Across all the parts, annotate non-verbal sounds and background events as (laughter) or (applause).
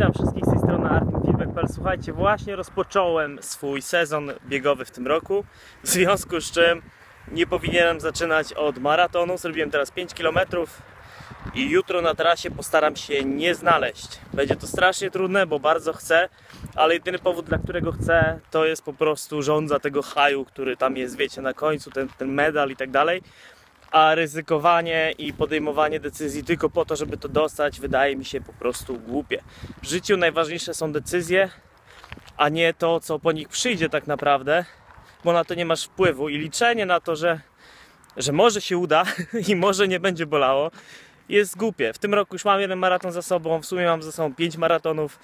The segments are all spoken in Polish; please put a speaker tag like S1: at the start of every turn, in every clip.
S1: Witam wszystkich z tej strony artfeedback.pl Słuchajcie, właśnie rozpocząłem swój sezon biegowy w tym roku, w związku z czym nie powinienem zaczynać od maratonu. Zrobiłem teraz 5 km i jutro na trasie postaram się nie znaleźć. Będzie to strasznie trudne, bo bardzo chcę, ale jedyny powód, dla którego chcę, to jest po prostu żądza tego haju, który tam jest, wiecie, na końcu, ten, ten medal i tak dalej. A ryzykowanie i podejmowanie decyzji tylko po to, żeby to dostać, wydaje mi się po prostu głupie. W życiu najważniejsze są decyzje, a nie to, co po nich przyjdzie tak naprawdę, bo na to nie masz wpływu i liczenie na to, że, że może się uda (laughs) i może nie będzie bolało, jest głupie. W tym roku już mam jeden maraton za sobą, w sumie mam za sobą pięć maratonów.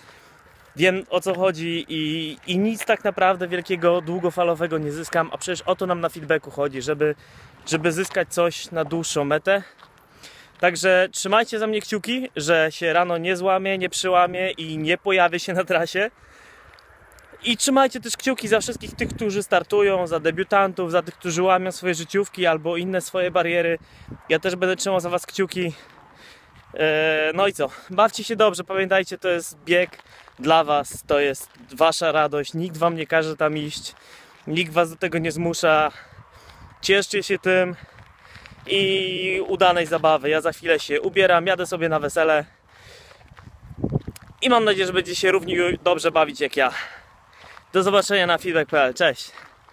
S1: Wiem o co chodzi i, i nic tak naprawdę wielkiego, długofalowego nie zyskam, a przecież o to nam na feedbacku chodzi, żeby, żeby zyskać coś na dłuższą metę. Także trzymajcie za mnie kciuki, że się rano nie złamie, nie przyłamie i nie pojawię się na trasie. I trzymajcie też kciuki za wszystkich tych, którzy startują, za debiutantów, za tych, którzy łamią swoje życiówki albo inne swoje bariery. Ja też będę trzymał za Was kciuki. Eee, No i co? Bawcie się dobrze, pamiętajcie, to jest bieg dla Was, to jest Wasza radość. Nikt Wam nie każe tam iść, nikt Was do tego nie zmusza. Cieszcie się tym i udanej zabawy. Ja za chwilę się ubieram, jadę sobie na wesele i mam nadzieję, że będzie się równie dobrze bawić jak ja. Do zobaczenia na feedback.pl. Cześć!